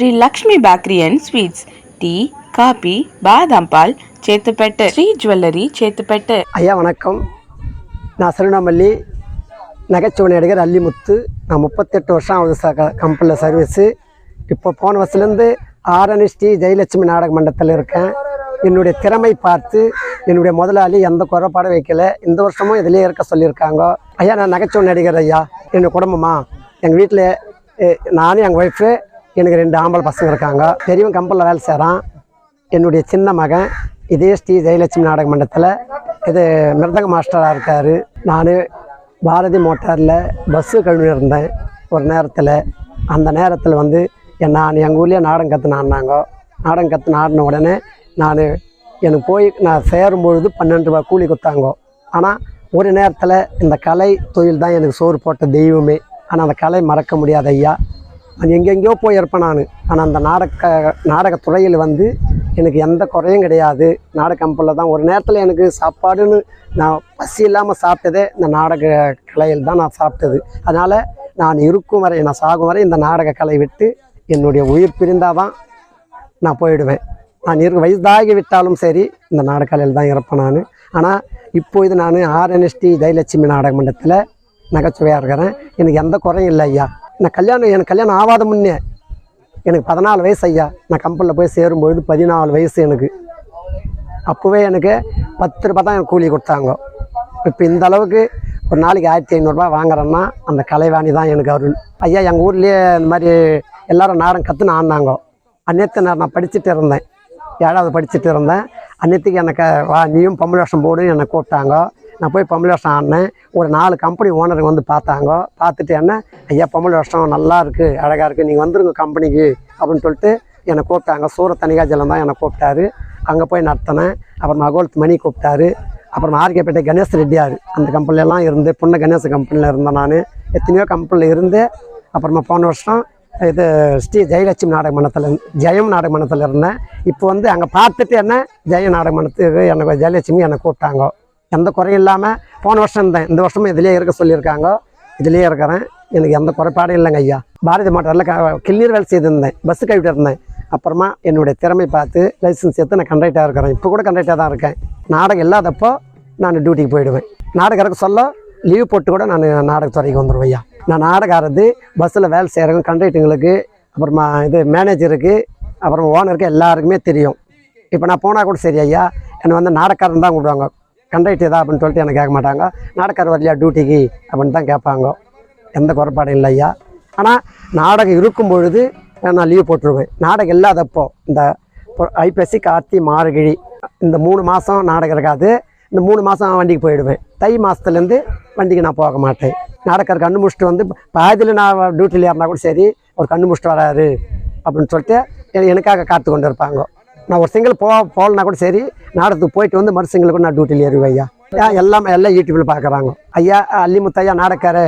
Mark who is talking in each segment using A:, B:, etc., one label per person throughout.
A: Shri Lakshmi bakery and sweets tea coffee బాదం Paul చేతుపెట్ట Shri jewellery చేతుపెట్ట
B: ஐயா வணக்கம் நான் திருவண்ணாமல்லி நகைச்சுவை நடிகர் அல்லிமுத்து நான் முப்பத்தெட்டு வருஷம் ஆகுது ச கம்பெனியில் சர்வீஸு இப்போ போன வருஷத்துலேருந்து ஆரணி ஸ்ரீ ஜெயலட்சுமி நாடக மண்டபத்தில் இருக்கேன் என்னுடைய திறமை பார்த்து என்னுடைய முதலாளி எந்த குறைபாடும் வைக்கல இந்த வருஷமும் இதிலே இருக்க சொல்லியிருக்காங்க ஐயா நான் நகைச்சுவை நடிகர் ஐயா என்னோட குடும்பமா எங்கள் வீட்டில் நானும் எங்கள் ஒய்ஃபு எனக்கு ரெண்டு ஆம்பளை பசங்க இருக்காங்க. பெரியவன் கம்பெனியில் வேலை செய்கிறான் என்னுடைய சின்ன மகன் இதே ஸ்ரீ ஜெயலட்சுமி நாடக மண்டலத்தில் இது மிருதங்க மாஸ்டராக இருக்கார். நான் பாரதி மோட்டாரில் பஸ்ஸு கழுவி இருந்தேன். ஒரு நேரத்தில். அந்த நேரத்தில் வந்து என் நான் எங்கள் ஊர்லேயே நாடகம் கற்றுன்னு ஆடினாங்க. நாடகம் கற்று ஆடின உடனே நான் எனக்கு போய் நான் சேரும்பொழுது பன்னெண்டு ரூபா கூலி கொடுத்தாங்கோ. ஆனால் ஒரு நேரத்தில் இந்த கலை தொழில் தான் எனக்கு சோறு போட்ட தெய்வமே. ஆனால் அந்த கலை மறக்க முடியாத ஐயா. நான் எங்கெங்கேயோ போயிருப்பேன் நான். ஆனால் அந்த நாடக நாடகத்துறையில் வந்து எனக்கு எந்த குறையும் கிடையாது. நாடக கம்பெனியில் தான் ஒரு நேரத்தில் எனக்கு சாப்பாடுன்னு நான் பசி இல்லாமல் சாப்பிட்டதே இந்த நாடக கலையில் தான் நான் சாப்பிட்டது. அதனால் நான் இருக்கும் வரை நான் சாகும் வரை இந்த நாடக கலை விட்டு என்னுடைய உயிர் பிரிந்தால் தான் நான் போயிடுவேன். நான் இருக்க வயதாகி விட்டாலும் சரி இந்த நாடக கலையில் தான் இருப்பேன் நான். ஆனால் இப்போது நான் ஆர்என்எஸ்டி ஜெயலட்சுமி நாடக மண்டலத்தில் நகைச்சுவையாக இருக்கிறேன். எனக்கு எந்த குறையும் இல்லை ஐயா. நான் கல்யாணம் எனக்கு கல்யாணம் ஆகாத முன்னே எனக்கு பதினாலு வயசு ஐயா. நான் கம்பெனியில் போய் சேரும்பொழுது பதினாலு வயசு எனக்கு. அப்போவே எனக்கு பத்து ரூபா தான் எனக்கு கூலி கொடுத்தாங்க. இப்போ இந்த அளவுக்கு ஒரு நாளைக்கு ஆயிரத்தி ஐநூறுரூபா வாங்குறேன்னா அந்த கலைவாணி தான் எனக்கு அருள். ஐயா எங்கள் ஊர்லேயே இந்த மாதிரி எல்லாரும் நாடகம் கற்றுன்னு ஆனாங்க அந்நேரத்து நான் நான் படிச்சுட்டு இருந்தேன். ஏழாவது படிச்சுட்டு இருந்தேன். அந்நேரத்துக்கு எனக்கு வா நீயும் பம்பு வருஷம் என்னை கூப்பிட்டாங்க. நான் போய் பம்பு வருஷம் ஆடினேன். ஒரு நாலு கம்பெனி ஓனருங்க வந்து பார்த்தாங்க. பார்த்துட்டு என்ன ஐயா பம்பு வருஷம் நல்லா இருக்குது அழகாக இருக்குது நீங்கள் வந்துருங்க கம்பெனிக்கு அப்படின்னு சொல்லிட்டு என்னை கூப்பிட்டாங்க. சூர தனிகாஜலம் தான் என்னை கூப்பிட்டாரு. அங்கே போய் நடத்தினேன். அப்புறம் மகோல்த் மணி கூப்பிட்டாரு. அப்புறம் ஆர்கேபேட்டை கணேஷ் ரெட்டியார் அந்த கம்பெனிலலாம் இருந்து புண்ண கணேஷ் கம்பெனியில் இருந்தேன் நான். எத்தனையோ கம்பெனியில் இருந்து அப்புறமா போன வருஷம் இது ஸ்ரீ ஜெயலட்சுமி நாடக மண்டலத்தில் ஜெயம் நாடக மண்டலத்தில் இருந்தேன். இப்போ வந்து அங்கே பார்த்துட்டு என்ன ஜெய நாடக மண்டலத்துக்கு எனக்கு ஜெயலட்சுமி என்னை கூப்பிட்டாங்க. எந்த குறையும் இல்லாமல் போன வருஷம் இருந்தேன் இந்த வருஷமும் இதிலே இருக்க சொல்லியிருக்காங்க. இதிலே இருக்கிறேன். எனக்கு எந்த குறைபாடும் இல்லைங்க ஐயா. பாரதி மாட்டரில் க கிள்நீர் வேலை செய்திருந்தேன். பஸ்ஸு கழிவிட்டு இருந்தேன் அப்புறமா என்னுடைய திறமை பார்த்து லைசன்ஸ் எடுத்து நான் கண்டக்டாக இருக்கிறேன். இப்போ கூட கண்டக்டாக தான் இருக்கேன். நாடகம் இல்லாதப்போ நான் டியூட்டிக்கு போயிடுவேன். நாடகம் சொல்ல லீவ் போட்டு கூட நான் நாடகத்துறைக்கு வந்துடுவேன் ஐயா. நான் நாடகம் ஆடுறது பஸ்ஸில் வேலை செய்கிறவங்க கண்டக்டருங்களுக்கு அப்புறமா இது மேனேஜருக்கு அப்புறம் ஓனருக்கு எல்லாருக்குமே தெரியும். இப்போ நான் போனால் கூட சரி ஐயா. என்னை வந்து நாடகாரன் தான் கூப்பிடுவாங்க. கண்டக்டர் தான் அப்படின்னு சொல்லிட்டு எனக்கு கேட்க மாட்டாங்க. நாடகர் வரலையா டியூட்டிக்கு அப்படின்னு தான் கேட்பாங்க. எந்த குறைபாடும் இல்லை ஐயா. ஆனால் நாடகம் இருக்கும் பொழுது நான் லீவ் போட்டுருவேன். நாடகம் இல்லாதப்போ இந்த பொ- ஐப்பசி கார்த்தி மார்கழி இந்த மூணு மாதம் நாடகம் இருக்காது. இந்த மூணு மாதம் வண்டிக்கு போயிடுவேன். தை மாதத்துலேருந்து வண்டிக்கு நான் போக மாட்டேன். நாடகர் கண்ணு முடிச்சுட்டு வந்து பாதியில் நான் டியூட்டியில் ஏறினா கூட சரி ஒரு கண்ணு முடிச்சுட்டு வராரு அப்படின்னு சொல்லிட்டு எனக்காக காத்து கொண்டு இருப்பாங்க. நான் ஒரு சிங்கிள் போ போகலனா கூட சரி நாடகத்துக்கு போயிட்டு வந்து மறு சிங்கிள் கூட நான் டியூட்டியில் ஏறுவேன் ஐயா. ஏன் எல்லாம் எல்லாம் யூடியூப்பில் பார்க்குறாங்க ஐயா அல்லிமுத்து ஐயா நாடக்காரு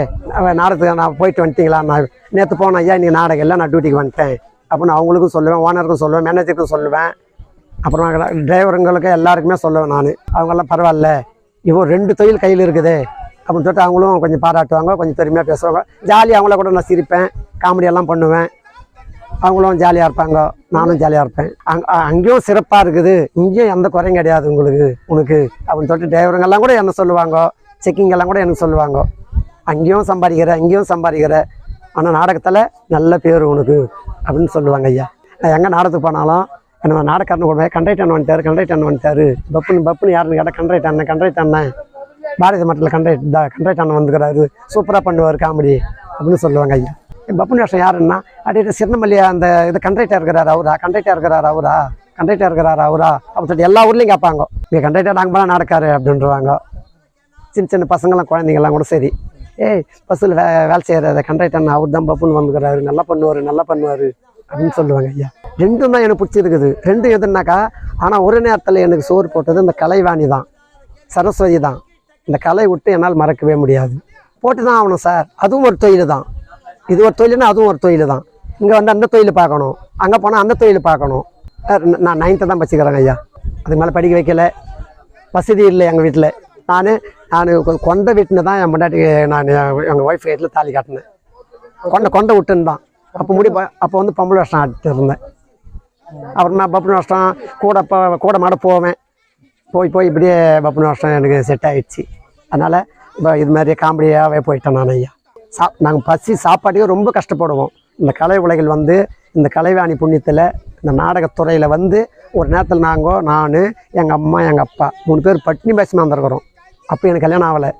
B: நாடகத்துக்கு நான் போயிட்டு வந்துட்டீங்களா? நான் நேற்று போனேன் ஐயா நீங்கள் நாடகம் இல்லை நான் டியூட்டிக்கு வந்துட்டேன். அப்படின்னு அவங்களுக்கும் சொல்லுவேன் ஓனருக்கும் சொல்லுவேன் மேனேஜருக்கும் சொல்லுவேன். அப்புறம் டிரைவருங்களுக்கு எல்லாருக்குமே சொல்லுவேன் நான். அவங்கெல்லாம் பரவாயில்ல. இவ்வளோ ரெண்டு தொழில் கையில் இருக்குது. அப்படின்னு சொல்லிட்டு அவங்களும் கொஞ்சம் பாராட்டுவாங்க கொஞ்சம் பெருமையாக பேசுவாங்க. ஜாலியாக அவங்கள கூட நான் சிரிப்பேன் காமெடியெல்லாம் பண்ணுவேன். அவங்களும் ஜாலியாக இருப்பாங்க. நானும் ஜாலியாக இருப்பேன். அங் அங்கேயும் சிறப்பாக இருக்குது. இங்கேயும் எந்த குறையும் கிடையாது உங்களுக்கு. உனக்கு அப்படின்னு சொல்லிட்டு டிரைவருங்கெல்லாம் கூட என்ன சொல்லுவாங்க? செக்கிங்கெல்லாம் கூட எனக்கு சொல்லுவாங்க. அங்கேயும் சம்பாதிக்கிற இங்கேயும் சம்பாதிக்கிற. ஆனால் நாடகத்தில் நல்ல பேர் உனக்கு அப்படின்னு சொல்லுவாங்க ஐயா. நான் எங்கே நாடகத்துக்கு போனாலும் என்ன நாடகக்காரனு கூட கண்டக்டர் அண்ணன் வந்துட்டார் கண்டக்டர் அண்ணன் வந்துட்டார். பப்புன்னு பப்புன்னு யாருன்னு கேட்டால் கண்டக்டர் அண்ணன் கண்டக்டர் அண்ணன். பாரதி மட்டத்தில் கண்டக்டர் தான் கண்டக்டர் அண்ணன் வந்துக்கிறாரு. சூப்பராக பண்ணுவார் காமெடி அப்படின்னு சொல்லுவாங்க ஐயா. பப்புன் வேஷம் யாருன்னா? அப்படி சின்னமல்லியா அந்த இது கண்டக்டர் இருக்கிறாரு அவரா? கண்டக்டர் இருக்கிறாரு அவரா? கண்டக்டர் இருக்கிறாரு அவரா? அப்படின்னு சொல்லிட்டு எல்லா ஊர்லேயும் கேட்பாங்க. நீ கண்டக்டர் நாங்கள் போனால் நடக்காரு அப்படின்றவாங்க. சின்ன சின்ன பசங்களாம் குழந்தைங்கலாம் கூட சரி. ஏய் பஸ்ஸில் வே வேலை செய்கிற கண்டக்டர் அவர் தான் பப்புன்னு வந்துக்கிறாரு. நல்லா பண்ணுவார் நல்லா பண்ணுவார் அப்படின்னு சொல்லுவாங்க ஐயா. ரெண்டும் தான் எனக்கு பிடிச்சிருக்குது. ரெண்டும் எதுனாக்கா ஆனால் ஒரு நேரத்தில் எனக்கு சோறு போட்டது இந்த கலைவாணி தான். சரஸ்வதி தான். இந்த கலை விட்டு என்னால் மறக்கவே முடியாது. போட்டு தான் ஆகணும் சார். அதுவும் ஒரு தொழில் தான். இது ஒரு தொழில்னா அதுவும் ஒரு தொழில் தான் இங்கே வந்து அந்த தொழில் பார்க்கணும். அங்கே போனால் அந்த தொழில் பார்க்கணும். நான் நைன்த்து தான் படிச்சுக்கிறேங்க ஐயா. அதுக்கு மேலே படிக்க வைக்கல. வசதி இல்லை எங்கள் வீட்டில் நான் நான் கொண்ட வீட்டில் தான் என் முன்னாடி நான் எங்கள் ஒய்ஃப் வீட்டில் தாலி காட்டினேன். கொண்ட கொண்ட விட்டுன்னு தான். அப்போ முடி அப்போ வந்து பொம்பளை வருஷம் ஆடிட்டு இருந்தேன். அப்புறம் நான் பப்புனு வருஷம் கூட இப்போ கூட மாட போவேன். போய் போய் இப்படியே பப்புனு வருஷம் எனக்கு செட் ஆகிடுச்சு அதனால் இப்போ இது மாதிரி காமெடியாகவே போயிட்டேன் நான் ஐயா. சா நாங்கள் பசி சாப்பாட்டுக்கு ரொம்ப கஷ்டப்படுவோம். இந்த கலை உலகில் வந்து இந்த கலைவாணி புண்ணியத்தில் இந்த நாடகத்துறையில் வந்து ஒரு நேரத்தில் நாங்கள் நான் எங்கள் அம்மா எங்கள் அப்பா மூணு பேர் பட்டினி பேசி வந்திருக்கிறோம் அப்போ எனக்கு கல்யாணம் ஆகலை.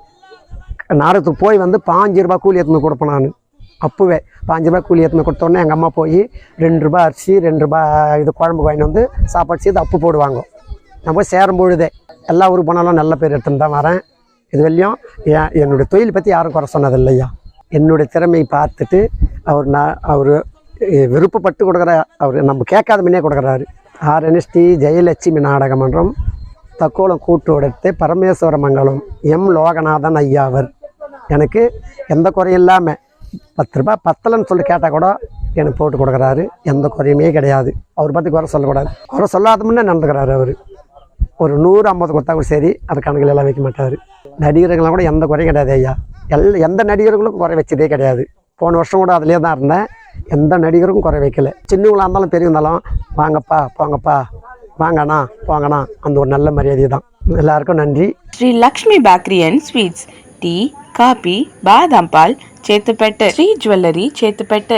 B: நாடகத்துக்கு போய் வந்து பாஞ்சு ரூபா கூலி எடுத்துன்னு கொடுப்பேன் நான். அப்போவே பாஞ்சு ரூபாய் கூலி எடுத்துன்னு கொடுத்தோன்னே எங்கள் அம்மா போய் ரெண்டு ரூபா அரிசி ரெண்டு ரூபா இது குழம்பு வாங்கிட்டு வந்து சாப்பாடு செய்து அப்பு போடுவாங்க. நான் போய் சேரும் பொழுதே எல்லா ஊருக்கு போனாலும் நல்ல பேர் எடுத்துன்னு தான் வரேன். இது வரையும் என் என்னுடைய தொழில் பற்றி யாரும் குறை சொன்னது இல்லையா என்னுடைய திறமையை பார்த்துட்டு அவர் நான் அவர் விருப்பப்பட்டு கொடுக்குற அவர் நம்ம கேட்காத முன்னே கொடுக்குறாரு. R N S T Jayalakshmi நாடக மன்றம் தக்கோலம் கூட்டோடத்து பரமேஸ்வர மங்கலம் எம் லோகநாதன் ஐயாவர் எனக்கு எந்த குறையும் இல்லாமல் பத்து ரூபாய் பத்தலைன்னு சொல்லி கேட்டால் கூட எனக்கு போட்டு கொடுக்குறாரு. எந்த குறையுமே கிடையாது. அவர் பற்றி குறை சொல்லக்கூடாது. குறை சொல்லாத முன்னே நடந்துக்கிறாரு அவர். ஒரு நூறு ஐம்பது கொடுத்தா கூட சரி அது கணக்கில் எல்லாம் வைக்க மாட்டார். நடிகர்கள்லாம் கூட எந்த குறையும் கிடையாது ஐயா. எல் எந்த நடிகர்களுக்கும் குறை வச்சதே கிடையாது. போன வருஷம் கூட அதிலே தான் இருந்தேன். எந்த நடிகருக்கும் குறை வைக்கல. சின்னவங்களாக இருந்தாலும் பெரியவங்களாலும் வாங்கப்பா போங்கப்பா வாங்கண்ணா போங்கண்ணா அந்த ஒரு நல்ல மரியாதை தான். எல்லாருக்கும் நன்றி.
A: Sri Lakshmi bakery and sweets tea coffee பாதாம் பால் சேத்துப்பேட்டு ஸ்ரீ ஜுவல்லரி சேத்துப்பேட்டு.